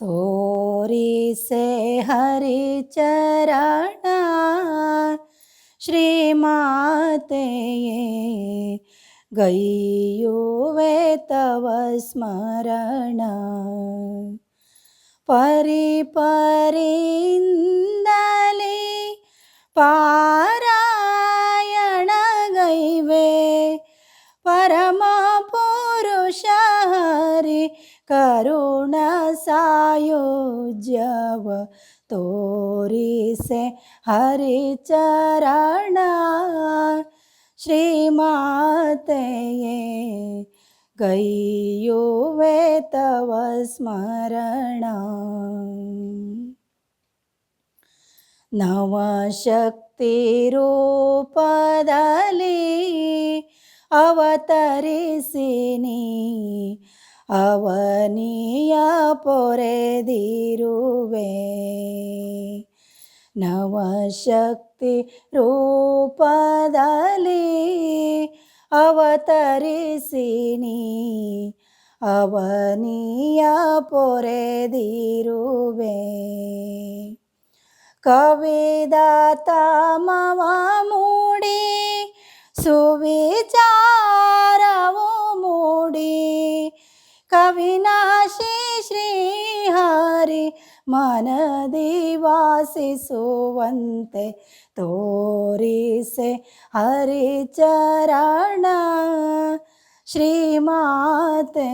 ತೋರಿಸೆ ಹರಿಚರಣ ಶ್ರೀಮಾತೆಯೇ ಗೈಯುವೆ ತವ ಸ್ಮರಣ. ಪರಿ ಪರಿಯಿಂದಲೇ ಪಾರಾಯಣ ಗೈವೆ ಪರಮ ಪುರುಷ ಹರಿ ಕರುಣ ಸಾಯುಜ್ಯವ ತೋರಿಸೆ ಹರಿಚರಣ. ಶ್ರೀಮಾತೆಯೇ ಗೈಯುವೆ ತವ ಸ್ಮರಣ. ರೂಪದಲ್ಲಿ ಅವತರಿಸಿನಿ. ಅವನಿಯ ಪೊರೆದಿರುವೆ. ನವಶಕ್ತಿ ರೂಪದಲ್ಲಿ ಅವತರಿಸಿನಿ ಅವನಿಯ ಪೊರೆದಿರುವೆ. ಕವಿದಾತ ಮವ ಮೂಡಿ ಸುವಿಚಾರವು ಮೂಡಿ कविनाशिश्रीहरिमनदिवासि सुवन्ते तोरिसे हरिचरण श्रीमाते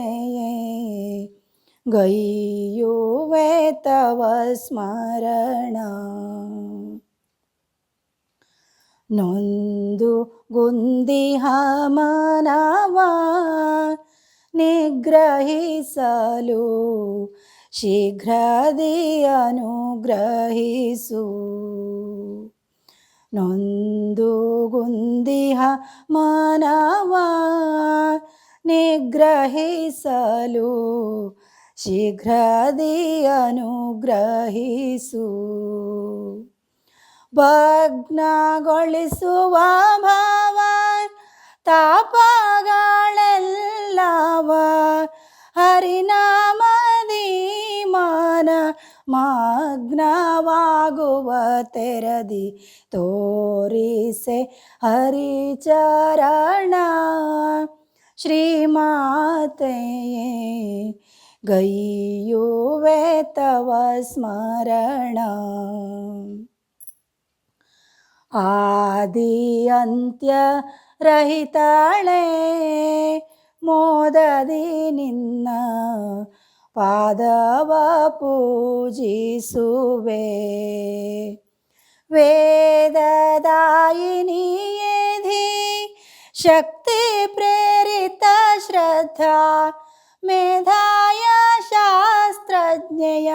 गैयो तव स्मरण। नन्दुगुन्दिह मन वा ನಿಗ್ರಹಿಸಲು ಶೀಘ್ರದಿ ಅನುಗ್ರಹಿಸು. ನೊಂದು ಗುಂದಿಹ ಮಾನವ ನಿಗ್ರಹಿಸಲು ಶೀಘ್ರದಿ ಅನುಗ್ರಹಿಸು. ಭಗ್ನಗೊಳಿಸುವ ಭಾವ ಮಾನ ಮಗ್ನವಾಗುವ ತೆರದಿ ತೋರಿಸೆ ಹರಿಚರಣ ಶ್ರೀಮಾತೆಯೇ ಗೈಯುವೆ ತವ ಸ್ಮರಣ ಆದಿ ಅಂತ್ಯ ರಹಿತಾಳೆ ಮೋದದಿ ನಿನ್ನ ಪಾದವ ಪೂಜಿಸುವೆ ವೇದದಾಯಿನಿಯೇಧಿ ಶಕ್ತಿ ಪ್ರೇರಿತ ಶ್ರದ್ಧಾ ಮೇಧಾಯ ಶಾಸ್ತ್ರಜ್ಞೆಯ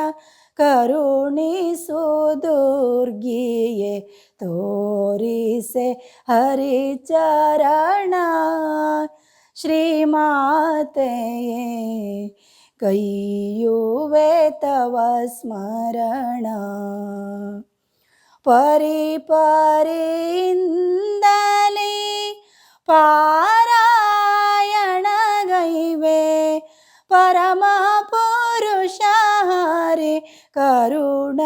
ಕರುಣಿಸು ದುರ್ಗಿಯೇ ತೋರಿಸೆ ಹರಿಚರಣ ಶ್ರೀಮಾತೆಯೇ ಕೈಯುವೆ ತವ ಸ್ಮರಣ. ಪರಿ ಪರಿಯಿಂದಲೇ ಪಾರಾಯಣ ಗೈವೆ ಪರಮ ಪುರುಷ ಹರಿ ಕರುಣ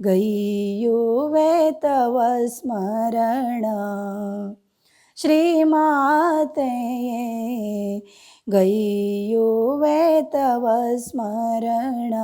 गय्युवे तव स्मरण श्रीमाते गय्युवे तव स्मरण